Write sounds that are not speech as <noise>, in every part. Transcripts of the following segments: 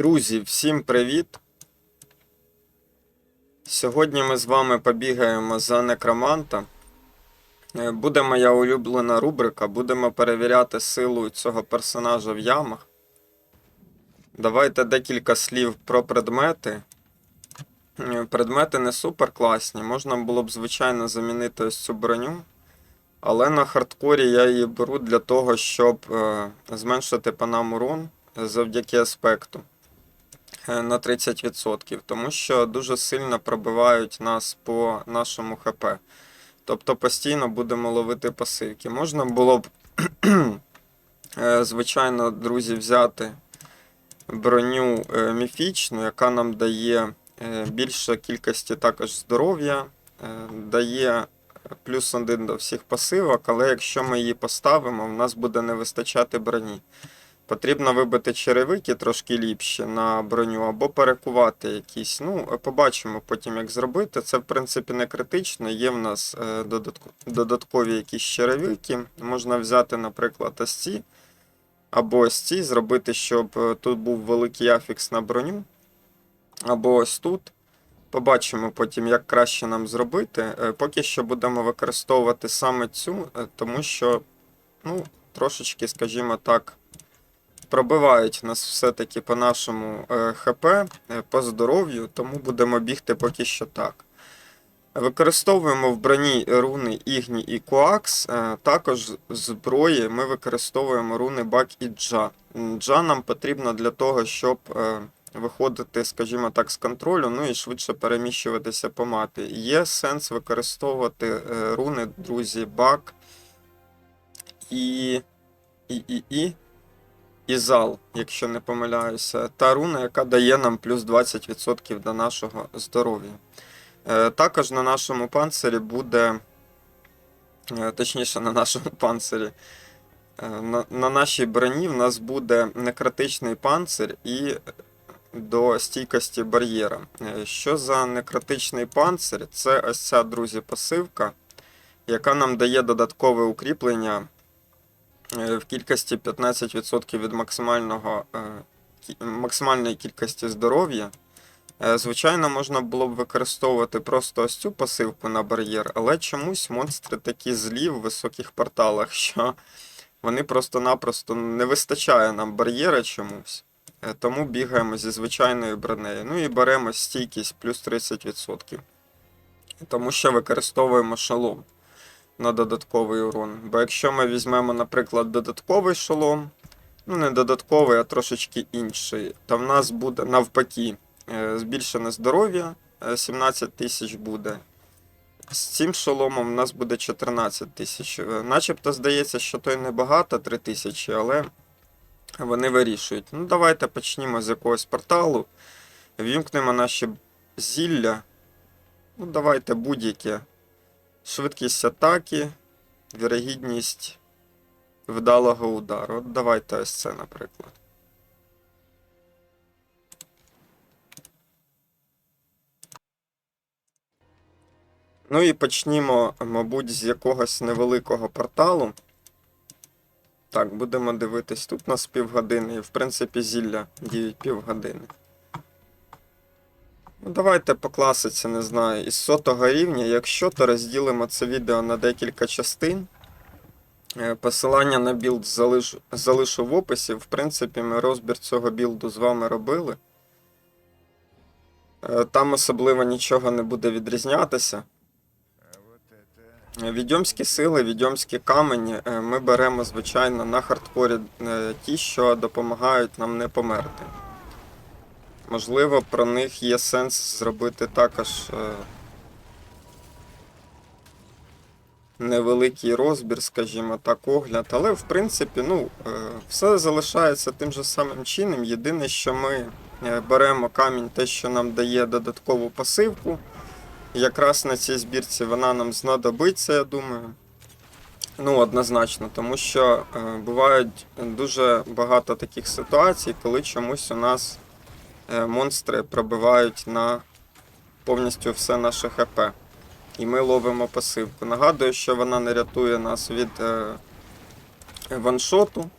Друзі, всім привіт! Сьогодні ми з вами побігаємо за некроманта. Е, Буде моя улюблена рубрика. Будемо перевіряти силу цього персонажа в ямах. Давайте декілька слів про предмети. Е, Предмети не супер класні. Можна було б, звичайно, замінити ось цю броню. Але на хардкорі я її беру для того, щоб е, зменшити по нам урон завдяки аспекту на 30%, тому що дуже сильно пробивають нас по нашому ХП. Тобто постійно будемо ловити пасивки. Можна було б, <clears throat> е, звичайно, друзі, взяти броню е, міфічну, яка нам дає е, більше кількості також здоров'я, е, дає плюс один до всіх пасивок, але якщо ми її поставимо, в нас буде не вистачати броні. Потрібно вибити черевики трошки ліпші на броню або перекувати якісь. Ну, побачимо потім, як зробити. Це, в принципі, не критично. Є в нас е, додаткові якісь черевики. Можна взяти, наприклад, ось ці. Або ось ці, зробити, щоб е, тут був великий афікс на броню. Або ось тут. Побачимо потім, як краще нам зробити. Е, Поки що будемо використовувати саме цю, тому що, ну, трошечки, скажімо так, пробивають нас все-таки по нашому е, ХП, е, по здоров'ю, тому будемо бігти поки що так. Використовуємо в броні руни Ігні і Коакс. е, Також зброї ми використовуємо руни Бак і Джа. Джа нам потрібно для того, щоб виходити, скажімо так, з контролю, ну і швидше переміщуватися по мапі. Є сенс використовувати руни, друзі, Бак і. і, і, і і зал, якщо не помиляюся, та руна, яка дає нам плюс 20% до нашого здоров'я. Е, Також на нашому панцирі буде, е, точніше, на нашому панцирі, е, на, на нашій броні в нас буде некритичний панцир і до стійкості бар'єра. Що за некритичний панцир? Це ось ця, друзі, пасивка, яка нам дає додаткове укріплення в кількості 15% від максимального, е, максимальної кількості здоров'я. Е, Звичайно, можна було б використовувати просто ось цю пасивку на бар'єр, але чомусь монстри такі злі в високих порталах, <laughs> що вони просто-напросто не вистачає нам бар'єра чомусь. Е, Тому бігаємо зі звичайною бронею. Ну і беремо стійкість плюс 30%. Тому що використовуємо шолом на додатковий урон. Бо якщо ми візьмемо, наприклад, додатковий шолом, ну не додатковий, а трошечки інший, то в нас буде навпаки е, збільшене здоров'я, е, 17 тисяч буде. З цим шоломом в нас буде 14 тисяч. Е, Начебто здається, що той небагато 3 тисячі, але вони вирішують. Ну, давайте почнімо з якогось порталу. Вімкнемо наші зілля. Ну, давайте будь-яке. Швидкість атаки, вірогідність вдалого удару. От давайте ось це, наприклад. Ну і почнімо, мабуть, з якогось невеликого порталу. Так, будемо дивитись. Тут у нас півгодини, і в принципі зілля діють півгодини. Ну, давайте по класиці, не знаю, із сотого рівня. Якщо, то розділимо це відео на декілька частин. Е, Посилання на білд залишу, залишу в описі. В принципі, ми розбір цього білду з вами робили. Е, Там особливо нічого не буде відрізнятися. Е, Відьомські сили, відьомські камені ми беремо, звичайно, на хардкорі ті, що допомагають нам не померти. Можливо, про них є сенс зробити також е, невеликий розбір, скажімо так, огляд. Але в принципі, ну, е, все залишається тим же самим чином. Єдине, що ми е, беремо камінь, те, що нам дає додаткову пасивку. Якраз на цій збірці вона нам знадобиться, я думаю. Ну, однозначно, тому що бувають дуже багато таких ситуацій, коли чомусь у нас монстри пробивають на повністю все наше ХП. І ми ловимо пасивку. Нагадую, що вона не рятує нас від е, ваншоту.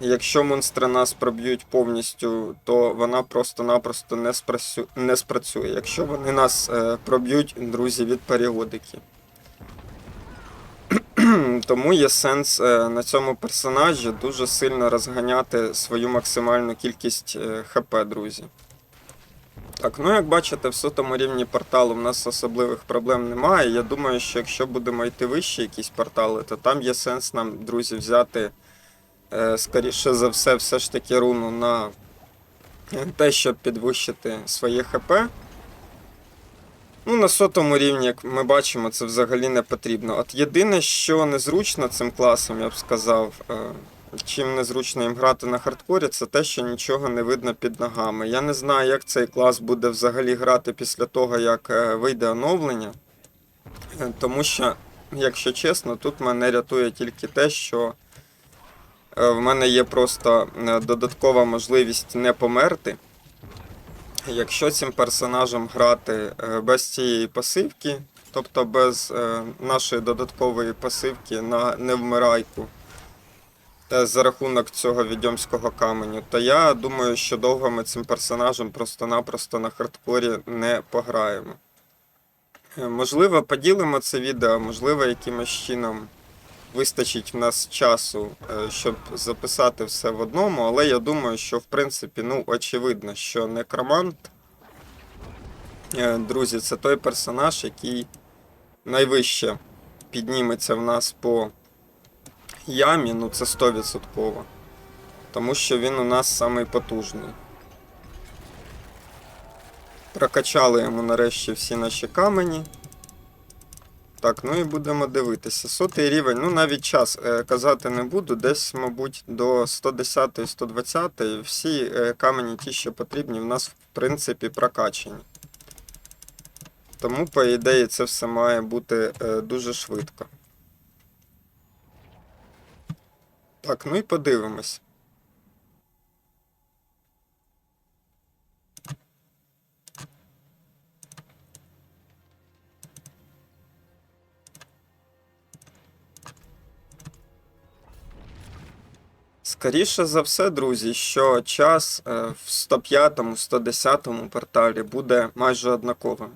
якщо монстри нас проб'ють повністю, то вона просто-напросто не, спрацює. Якщо вони нас е, проб'ють, друзі, від періодики. Тому є сенс е, на цьому персонажі дуже сильно розганяти свою максимальну кількість е, ХП, друзі. Так, ну як бачите, в сотому рівні порталу в нас особливих проблем немає. Я думаю, що якщо будемо йти вище якісь портали, то там є сенс нам, друзі, взяти, е, скоріше за все, все ж таки руну на те, щоб підвищити своє ХП. Ну, на сотому рівні, як ми бачимо, це взагалі не потрібно. От єдине, що незручно цим класом, я б сказав, е, чим незручно їм грати на хардкорі, це те, що нічого не видно під ногами. Я не знаю, як цей клас буде взагалі грати після того, як е, вийде оновлення. Е, Тому що, якщо чесно, тут мене рятує тільки те, що в мене є просто додаткова можливість не померти. Якщо цим персонажем грати е, без цієї пасивки, тобто без е, нашої додаткової пасивки на невмирайку, та за рахунок цього відьомського каменю, то я думаю, що довго ми цим персонажем просто-напросто на хардкорі не пограємо. Е, Можливо, поділимо це відео, можливо, якимось чином вистачить в нас часу, е, щоб записати все в одному, але я думаю, що в принципі, ну, очевидно, що некромант, е, друзі, це той персонаж, який найвище підніметься в нас по ямі, ну це 100%. Тому що він у нас самий потужний. Прокачали йому нарешті всі наші камені. Так, ну і будемо дивитися. Сотий рівень, ну навіть час е, казати не буду. Десь, мабуть, до 110-120 всі е, камені, ті, що потрібні, в нас в принципі прокачені. Тому, по ідеї, це все має бути е, дуже швидко. Так, ну і подивимось. Скоріше за все, друзі, що час е, в 105-му, 110-му порталі буде майже однаковим.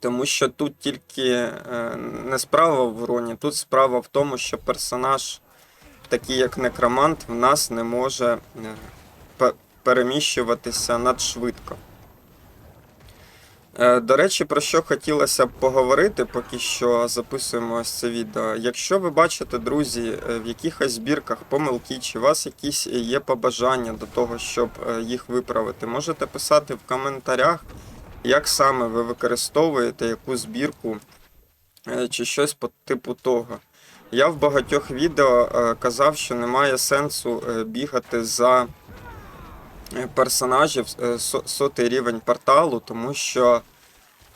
Тому що тут тільки е, не справа в уроні, тут справа в тому, що персонаж, такий як некромант, в нас не може е, переміщуватися надшвидко. Е, До речі, про що хотілося б поговорити, поки що записуємо ось це відео. Якщо ви бачите, друзі, е, в якихось збірках помилки, чи у вас якісь є побажання до того, щоб е, їх виправити, можете писати в коментарях, як саме ви використовуєте яку збірку чи щось по типу того. Я в багатьох відео казав, що немає сенсу бігати за персонажів е, со- сотий рівень порталу, тому що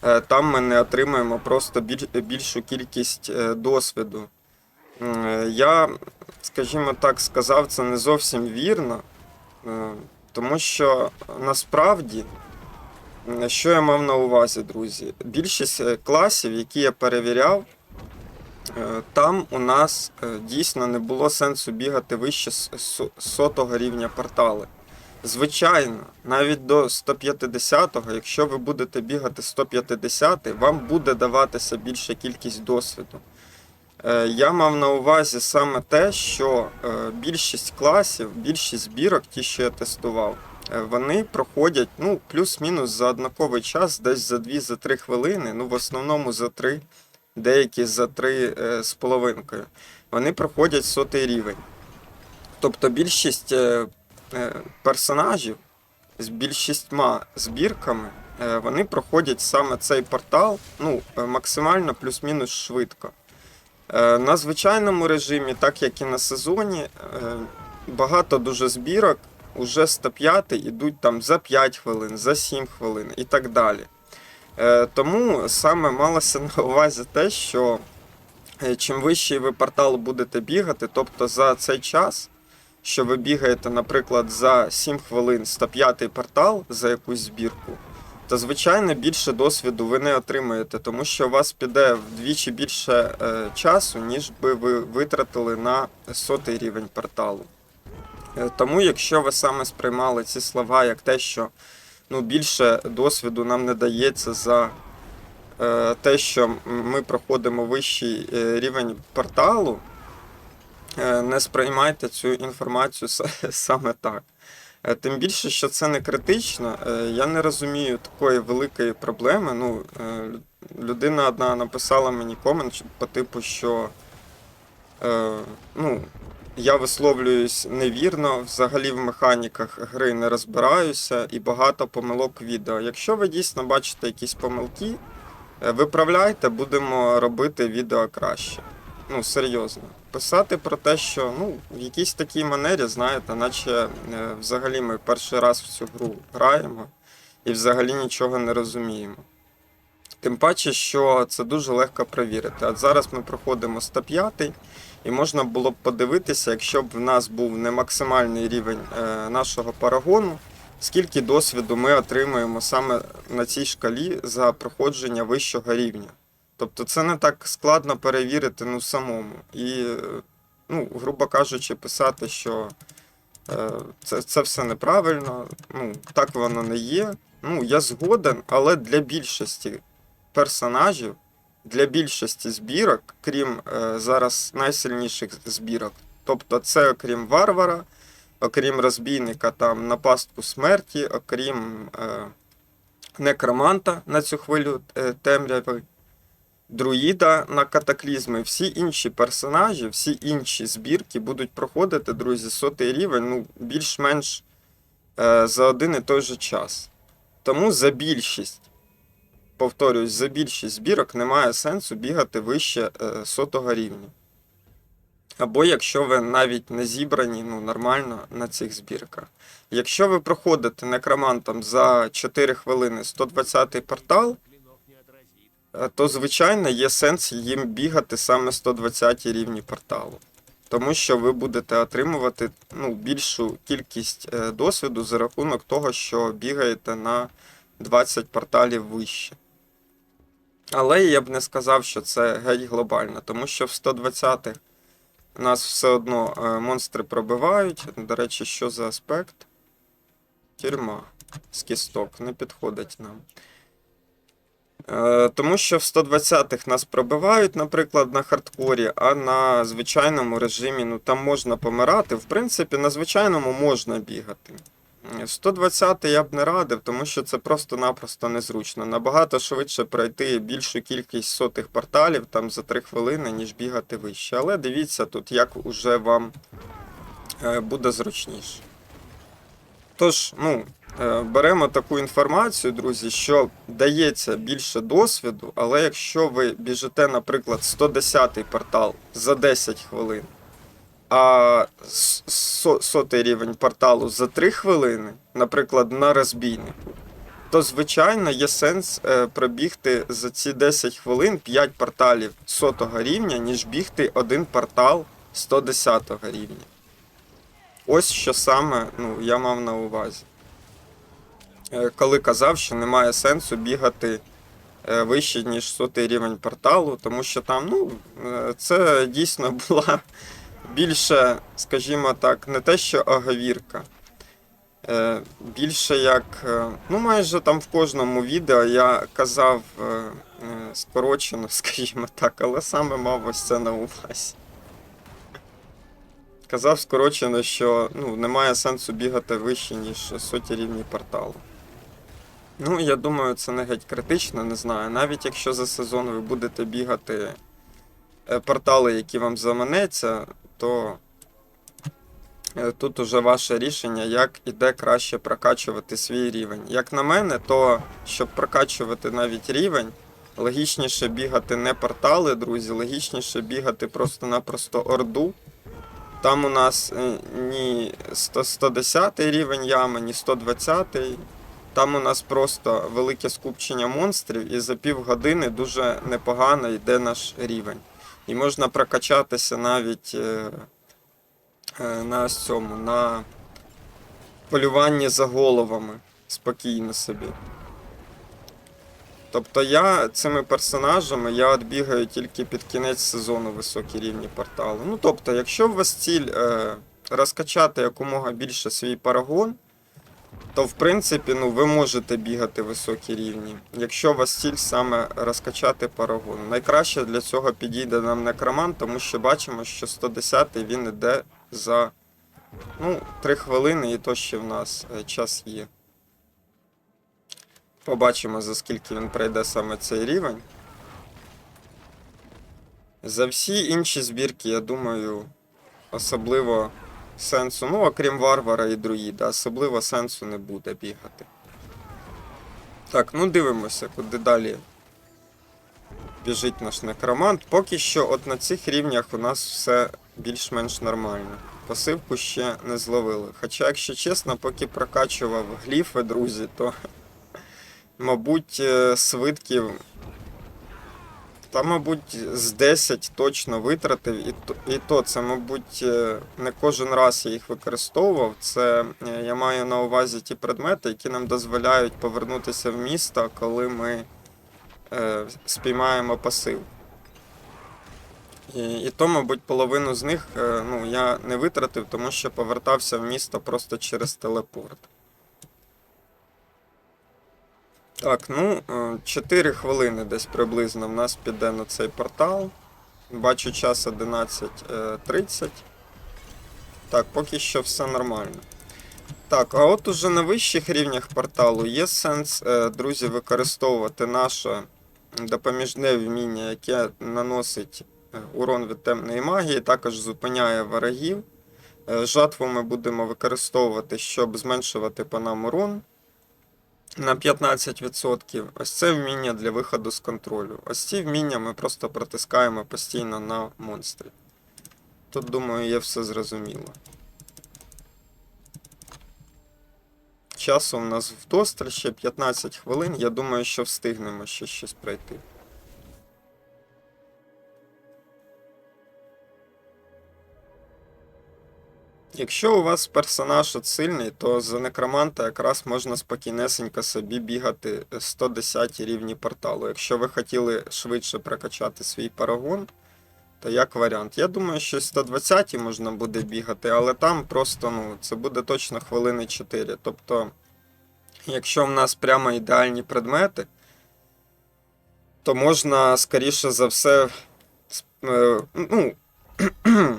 е, там ми не отримаємо просто більшу кількість е, досвіду. Я, скажімо так, сказав це не зовсім вірно, тому що насправді, що я мав на увазі, друзі, більшість класів, які я перевіряв, Там у нас дійсно не було сенсу бігати вище сотого рівня портали. Звичайно, навіть до 150-го, якщо ви будете бігати 150, вам буде даватися більша кількість досвіду. Е, Я мав на увазі саме те, що е, більшість класів, більшість збірок, ті, що я тестував, е, вони проходять ну, плюс-мінус за однаковий час, десь за 2-3 хвилини, ну в основному за 3 деякі за три е, з половинкою. Вони проходять сотий рівень. Тобто більшість персонажів з більшістьма збірками, е, вони проходять саме цей портал ну, е, максимально плюс-мінус швидко. Е, на звичайному режимі, так як і на сезоні, е, багато дуже збірок уже 105 ідуть там за 5 хвилин, за 7 хвилин і так далі. Е, Тому саме малося <laughs> на увазі те, що е, чим вищий ви портал будете бігати, тобто за цей час, що ви бігаєте, наприклад, за 7 хвилин 105 портал за якусь збірку, то звичайно більше досвіду ви не отримаєте, тому що у вас піде вдвічі більше е, часу, ніж би ви витратили на сотий рівень порталу. Е, Тому, якщо ви саме сприймали ці слова як те, що ну, більше досвіду нам не дається за е, те, що ми проходимо вищий е, рівень порталу, не сприймайте цю інформацію <laughs> саме так. Е, Тим більше, що це не критично, Е, я не розумію такої великої проблеми. Ну, е, людина одна написала мені комент по типу, що е, ну, я висловлююсь невірно, взагалі в механіках гри не розбираюся і багато помилок відео. Якщо ви дійсно бачите якісь помилки, е, виправляйте, будемо робити відео краще. Ну, серйозно. Писати про те, що ну, в якійсь такій манері, знаєте, наче е, взагалі ми перший раз в цю гру граємо і взагалі нічого не розуміємо. Тим паче, що це дуже легко перевірити. От зараз ми проходимо 105 і можна було б подивитися, якщо б в нас був не максимальний рівень е, нашого парагону, скільки досвіду ми отримуємо саме на цій шкалі за проходження вищого рівня. Тобто це не так складно перевірити ну, самому. І, ну, грубо кажучи, писати, що е, це, це все неправильно, ну, так воно не є. Ну, я згоден, але для більшості персонажів, для більшості збірок, крім е, зараз найсильніших збірок, тобто це окрім варвара, окрім розбійника там на пастку смерті, окрім е, некроманта на цю хвилю е, темряви, друїда на катаклізми, всі інші персонажі, всі інші збірки будуть проходити, друзі, сотий рівень, ну, більш-менш е, за один і той же час. Тому за більшість, повторюсь, за більшість збірок немає сенсу бігати вище е, сотого рівня. Або якщо ви навіть не зібрані ну, нормально на цих збірках. Якщо ви проходите некромантом за 4 хвилини 120 портал, то звичайно є сенс їм бігати саме 120 рівні порталу. Тому що ви будете отримувати ну, більшу кількість е, досвіду за рахунок того, що бігаєте на 20 порталів вище. Але я б не сказав, що це геть глобально, тому що в 120-х нас все одно е, монстри пробивають. До речі, що за аспект? Тюрма з кісток не підходить нам. Е, Тому що в 120-х нас пробивають, наприклад, на хардкорі, а на звичайному режимі ну там можна помирати. В принципі, на звичайному можна бігати. Е, 120 я б не радив, тому що це просто-напросто незручно. Набагато швидше пройти більшу кількість сотих порталів там за 3 хвилини, ніж бігати вище. Але дивіться тут, як уже вам е, буде зручніше. Тож, ну, е, беремо таку інформацію, друзі, що дається більше досвіду, але якщо ви біжите, наприклад, 110-й портал за 10 хвилин, а сотий рівень порталу за 3 хвилини, наприклад, на розбійнику, то звичайно є сенс е, пробігти за ці 10 хвилин 5 порталів сотого рівня, ніж бігти один портал 110 рівня. Ось що саме ну, я мав на увазі. Е, Коли казав, що немає сенсу бігати е, вище, ніж сотий рівень порталу, тому що там, ну, е, це дійсно <laughs> була більше, скажімо так, не те, що оговірка. Е, Більше як, ну майже там в кожному відео я казав скорочено, <laughs> скажімо так, але саме мав ось це на увазі. Казав скорочено, що ну, немає сенсу бігати вище, ніж соті рівні порталу. Ну, я думаю, це не геть критично, не знаю. Навіть якщо за сезон ви будете бігати е, портали, які вам заманеться, то е, тут уже ваше рішення, як і де краще прокачувати свій рівень. Як на мене, то щоб прокачувати навіть рівень, логічніше бігати не портали, друзі, логічніше бігати просто-напросто орду. Там у нас е, ні 110 рівень ями, ні 120. Там у нас просто велике скупчення монстрів, і за півгодини дуже непогано йде наш рівень. І можна прокачатися навіть е, е, на цьому, на полюванні за головами спокійно собі. Тобто я цими персонажами я от бігаю тільки під кінець сезону високі рівні порталу. Ну тобто, якщо у вас ціль е, розкачати якомога більше свій парагон, то в принципі ну, ви можете бігати високі рівні, якщо у вас ціль саме розкачати парагон. Найкраще для цього підійде нам некромант, тому що бачимо, що 110-й він іде за ну, 3 хвилини, і то ще в нас е, час є. Побачимо, за скільки він пройде саме цей рівень. За всі інші збірки, я думаю, особливо сенсу, ну, окрім варвара і друїда, особливо сенсу не буде бігати. Так, ну дивимося, куди далі біжить наш некромант. Поки що, от на цих рівнях у нас все більш-менш нормально. Пасивку ще не зловили. Хоча, якщо чесно, поки прокачував гліфи, друзі, то, <laughs> мабуть, е, свитків та, мабуть, з 10 точно витратив, і то, і то це, мабуть, е, не кожен раз я їх використовував. Це е, я маю на увазі ті предмети, які нам дозволяють повернутися в місто, коли ми е, спіймаємо пасив. І, і то, мабуть, половину з них е, ну, я не витратив, тому що повертався в місто просто через телепорт. Так, ну, 4 хвилини десь приблизно в нас піде на цей портал. Бачу час 11.30. Так, поки що все нормально. Так, а от уже на вищих рівнях порталу є сенс, е, друзі, використовувати наше допоміжне вміння, яке наносить е, урон від темної магії, також зупиняє ворогів. Е, Жатву ми будемо використовувати, щоб зменшувати по нам урон на 15%. Ось це вміння для виходу з контролю. Ось ці вміння ми просто протискаємо постійно на монстрі. Тут, думаю, є все зрозуміло. Часу в нас вдосталь, ще 15 хвилин. Я думаю, що встигнемо ще щось пройти. Якщо у вас персонаж сильний, то за некроманта якраз можна спокійнесенько собі бігати 110 рівні порталу. Якщо ви хотіли швидше прокачати свій парагон, то як варіант. Я думаю, що 120 можна буде бігати, але там просто ну, це буде точно хвилини 4. Тобто, якщо в нас прямо ідеальні предмети, то можна, скоріше за все, е, ну, <clears throat> е,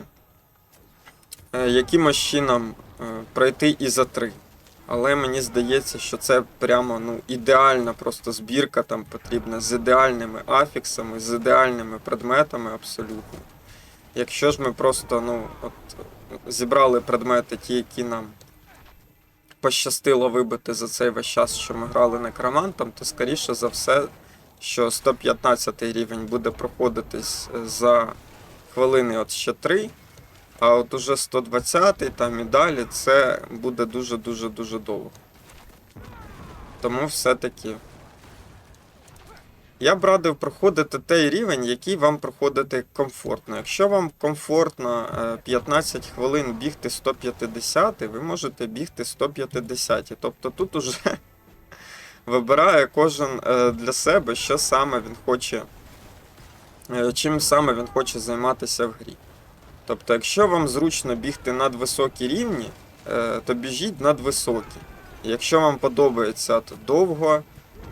якимось чином е, пройти і за 3. Але мені здається, що це прямо ну, ідеальна просто збірка там потрібна з ідеальними афіксами, з ідеальними предметами абсолютно. Якщо ж ми просто ну, от, зібрали предмети, ті, які нам пощастило вибити за цей весь час, що ми грали некромантом, то скоріше за все, що 115 рівень буде проходитись за хвилини от ще 3. А от уже 120 там і далі це буде дуже-дуже дуже довго. Тому все-таки. Я б радив проходити той рівень, який вам проходити комфортно. Якщо вам комфортно е, 15 хвилин бігти 150, ви можете бігти 150. Тобто тут уже <laughs> вибирає кожен е, для себе, що саме він хоче, е, чим саме він хоче займатися в грі. Тобто, якщо вам зручно бігти надвисокі рівні, е, то біжіть надвисокі. Якщо вам подобається от довго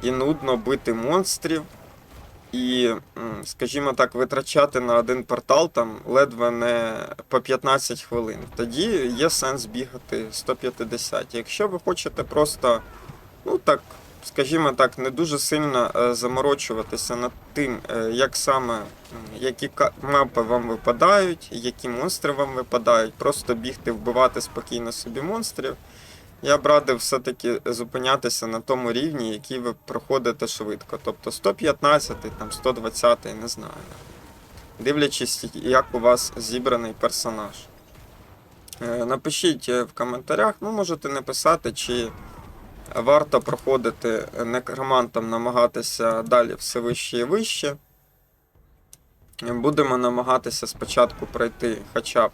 і нудно бити монстрів, і, скажімо так, витрачати на один портал там ледве не по 15 хвилин, тоді є сенс бігати 150. Якщо ви хочете просто, ну так, скажімо так, не дуже сильно е, заморочуватися над тим, е, як саме, які мапи вам випадають, які монстри вам випадають, просто бігти, вбивати спокійно собі монстрів. Я б радив все-таки зупинятися на тому рівні, який ви проходите швидко. Тобто 115, там 120, не знаю. Дивлячись, як у вас зібраний персонаж. Е, Напишіть в коментарях, ну можете написати, чи варто проходити некромантом, намагатися далі все вище і вище. Будемо намагатися спочатку пройти хоча б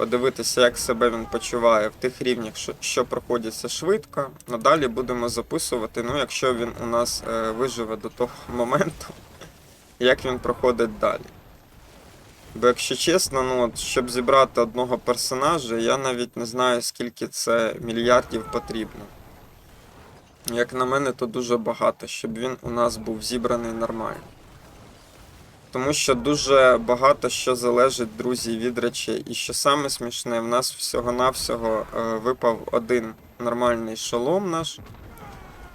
подивитися, як себе він почуває в тих рівнях, що, проходяться швидко. Надалі будемо записувати, ну, якщо він у нас е, виживе до того <laughs> моменту, як він проходить далі. Бо якщо чесно, ну от, щоб зібрати одного персонажа, я навіть не знаю, скільки це мільярдів потрібно. Як на мене, то дуже багато, щоб він у нас був зібраний нормально. Тому що дуже багато що залежить, друзі, від речей. І що саме смішне, в нас всього-навсього е, випав один нормальний шолом наш,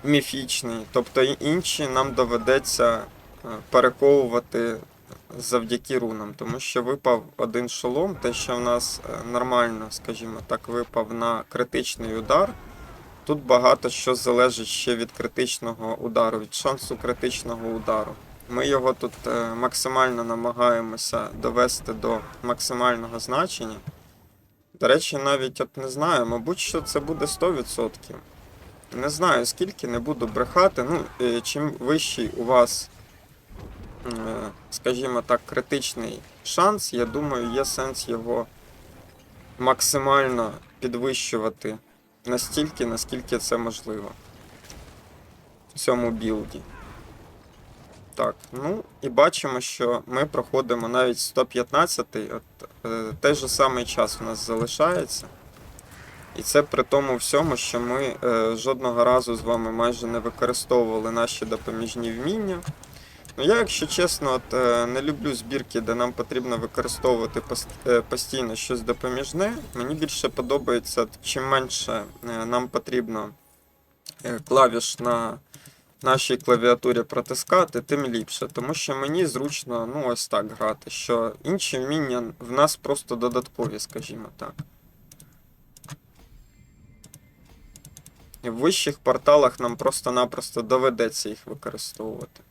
міфічний. Тобто інші нам доведеться е, перековувати завдяки рунам. Тому що випав один шолом, те, що в нас е, нормально, скажімо так, випав на критичний удар. Тут багато що залежить ще від критичного удару, від шансу критичного удару. Ми його тут е, максимально намагаємося довести до максимального значення. До речі, навіть от не знаю, мабуть, що це буде 100%. Не знаю скільки, не буду брехати. Ну, е, чим вищий у вас, е, скажімо так, критичний шанс, я думаю, є сенс його максимально підвищувати настільки, наскільки це можливо в цьому білді. Так, ну і бачимо, що ми проходимо навіть 115 от е, той же самий час у нас залишається. І це при тому всьому, що ми е, жодного разу з вами майже не використовували наші допоміжні вміння. Ну, я, якщо чесно, от, е, не люблю збірки, де нам потрібно використовувати е, постійно щось допоміжне. Мені більше подобається, чим менше е, нам потрібно клавіш на нашій клавіатурі протискати, тим ліпше. Тому що мені зручно ну, ось так грати, що інші вміння в нас просто додаткові, скажімо так. В вищих порталах нам просто-напросто доведеться їх використовувати.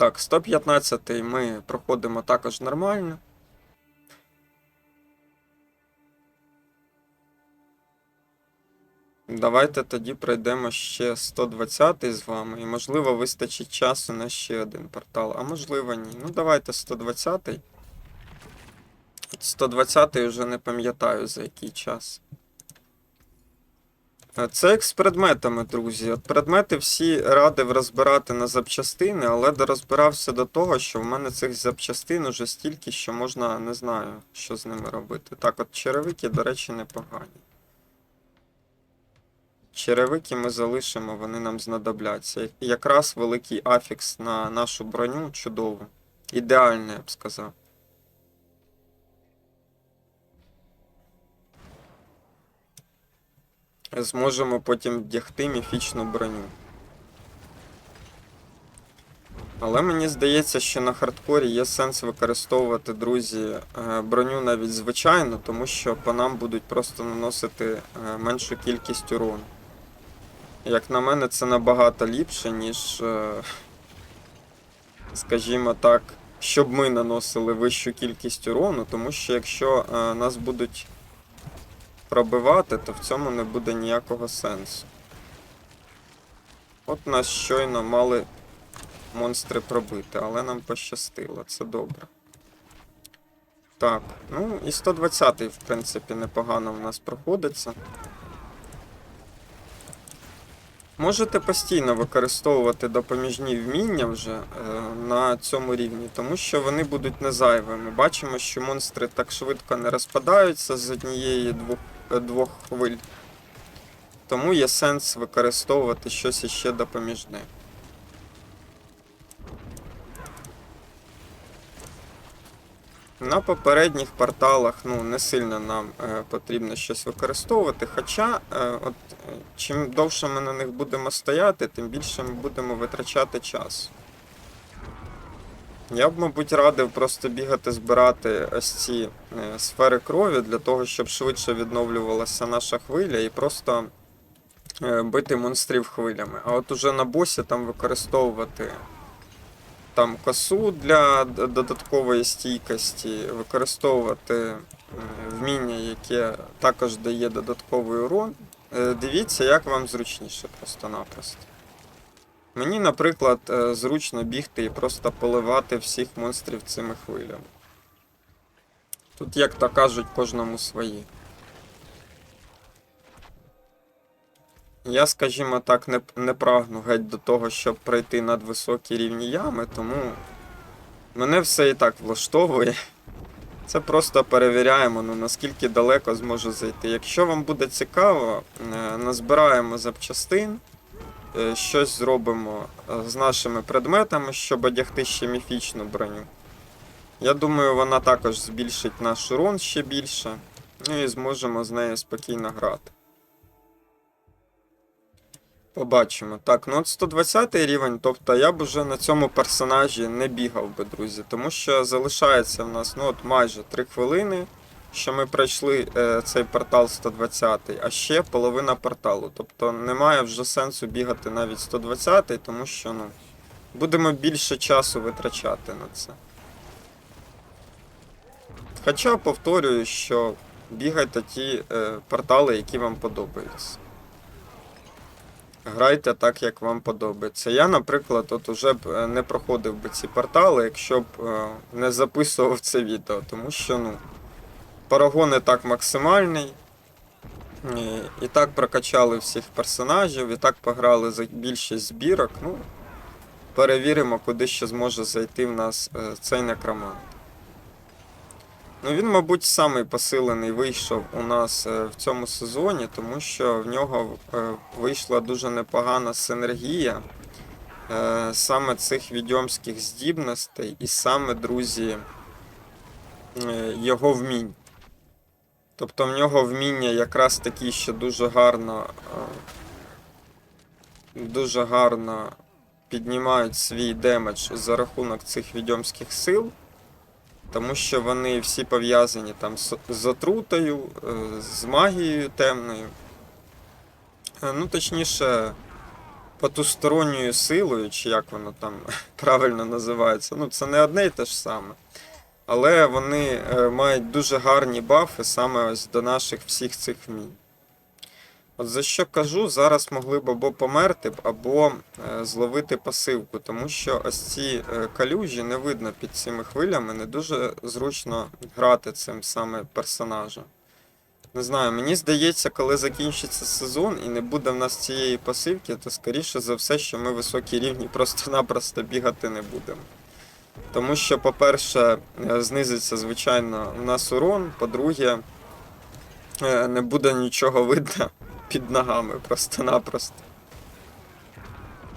Так, 115 ми проходимо також нормально. Давайте тоді пройдемо ще 120 з вами, і можливо вистачить часу на ще один портал, а можливо ні. Ну давайте 120. От 120 вже не пам'ятаю за який час. Це як з предметами, друзі. От предмети всі радив розбирати на запчастини, але дорозбирався до того, що в мене цих запчастин уже стільки, що можна не знаю, що з ними робити. Так, от черевики, до речі, непогані. Черевики ми залишимо, вони нам знадобляться. Якраз великий афікс на нашу броню чудово. Ідеально, я б сказав. Зможемо потім вдягти міфічну броню. Але мені здається, що на хардкорі є сенс використовувати, друзі, е, броню навіть звичайно, тому що по нам будуть просто наносити е, меншу кількість урону. Як на мене, це набагато ліпше, ніж, е, скажімо так, щоб ми наносили вищу кількість урону, тому що якщо нас будуть пробивати, то в цьому не буде ніякого сенсу. От нас щойно мали монстри пробити, але нам пощастило, це добре. Так, ну і 120-й, в принципі, непогано в нас проходиться. Можете постійно використовувати допоміжні вміння вже е, на цьому рівні, тому що вони будуть не зайвими. Бачимо, що монстри так швидко не розпадаються з однієї двох, двох хвиль. Тому є сенс використовувати щось іще допоміжне. На попередніх порталах ну, не сильно нам е, потрібно щось використовувати. Хоча, е, от, е, чим довше ми на них будемо стояти, тим більше ми будемо витрачати час. Я б, мабуть, радив просто бігати збирати ось ці е, сфери крові для того, щоб швидше відновлювалася наша хвиля і просто е, бити монстрів хвилями. А от уже на босі там використовувати там косу для додаткової стійкості, використовувати е, вміння, яке також дає додатковий урон. Дивіться, як вам зручніше просто-напросто. Мені, наприклад, е, зручно бігти і просто поливати всіх монстрів цими хвилями. Тут, як то кажуть, кожному свої. Я, скажімо так, не, не прагну геть до того, щоб пройти надвисокі рівні ями, тому Мене все і так влаштовує. Це просто перевіряємо, ну, наскільки далеко зможу зайти. Якщо вам буде цікаво, е, назбираємо запчастин, щось зробимо е, з нашими предметами, щоб одягти ще міфічну броню. Я думаю, вона також збільшить наш урон ще більше. Ну і зможемо з нею спокійно грати. Побачимо. Так, ну от 120 рівень, тобто я б уже на цьому персонажі не бігав би, друзі, тому що залишається в нас ну от майже 3 хвилини, що ми пройшли е, цей портал 120, а ще половина порталу. Тобто немає вже сенсу бігати навіть 120, тому що ну, будемо більше часу витрачати на це. Хоча повторюю, що бігайте ті е, портали, які вам подобаються. Грайте так, як вам подобається. Я, наприклад, от уже б е, не проходив би ці портали, якщо б е, не записував це відео, тому що ну, парагон і так максимальний. І, так прокачали всіх персонажів, і так пограли за більшість збірок. Ну, перевіримо, куди ще зможе зайти в нас е, цей некромант. Ну, він, мабуть, самий посилений вийшов у нас е, в цьому сезоні, тому що в нього е, вийшла дуже непогана синергія саме цих відьомських здібностей і саме, друзі, його вмінь. Тобто в нього вміння якраз такі, що дуже гарно, е, дуже гарно піднімають свій демедж за рахунок цих відьомських сил. Тому що вони всі пов'язані там з, з отрутою, е, з магією темною. Е, Ну, точніше, потусторонньою силою, чи як воно там <laughs> правильно називається. Ну, це не одне і те ж саме. Але вони е, мають дуже гарні бафи саме ось до наших всіх цих вмінь. От за що кажу, зараз могли б або померти б, або е, зловити пасивку, тому що ось ці е, калюжі не видно під цими хвилями, не дуже зручно грати цим саме персонажем. Не знаю, мені здається, коли закінчиться сезон і не буде в нас цієї пасивки, то скоріше за все, що ми високі рівні просто-напросто бігати не будемо. Тому що, по-перше, е, знизиться, звичайно, у нас урон, по-друге, е, не буде нічого видно <laughs> під ногами просто-напросто.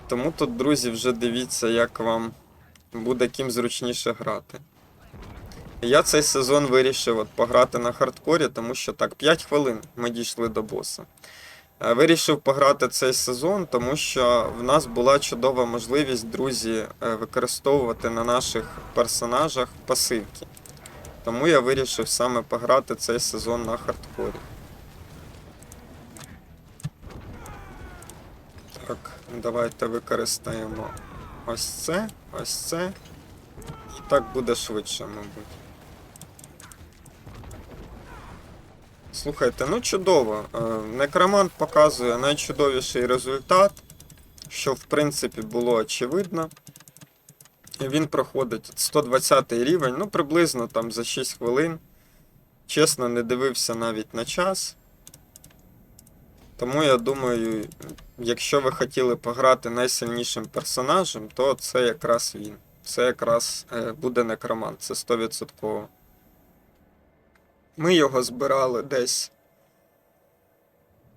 Тому тут, друзі, вже дивіться, як вам буде ким зручніше грати. Я цей сезон вирішив от пограти на хардкорі, тому що так, 5 хвилин ми дійшли до боса. Е, Вирішив пограти цей сезон, тому що в нас була чудова можливість, друзі, е, використовувати на наших персонажах пасивки. Тому я вирішив саме пограти цей сезон на хардкорі. Так, давайте використаємо ось це, ось це. І так буде швидше, мабуть. Слухайте, ну чудово. Е, Некромант показує найчудовіший результат, що в принципі було очевидно. Він проходить 120 рівень, ну приблизно там за 6 хвилин. Чесно, не дивився навіть на час. Тому я думаю, якщо ви хотіли пограти найсильнішим персонажем, то це якраз він. Це якраз е, буде некромант, це 100%. Ми його збирали десь.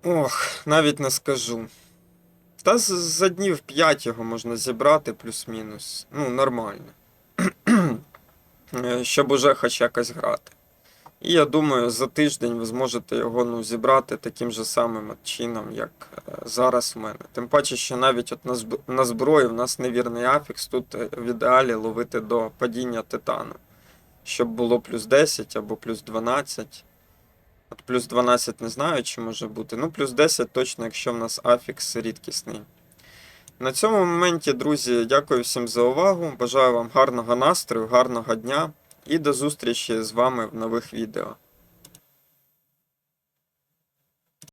Ох, навіть не скажу. Та за днів 5 його можна зібрати плюс-мінус. Ну, нормально. <clears throat> Щоб уже хоч якось грати. І я думаю, за тиждень ви зможете його ну, зібрати таким же самим чином, як е, зараз в мене. Тим паче, що навіть от на, зброї в нас невірний афікс, тут е, в ідеалі ловити до падіння титану. Щоб було плюс 10 або плюс 12. От плюс 12 не знаю, чи може бути. Ну, плюс 10 точно, якщо в нас афікс рідкісний. На цьому моменті, друзі, дякую всім за увагу. Бажаю вам гарного настрою, гарного дня і до зустрічі з вами в нових відео.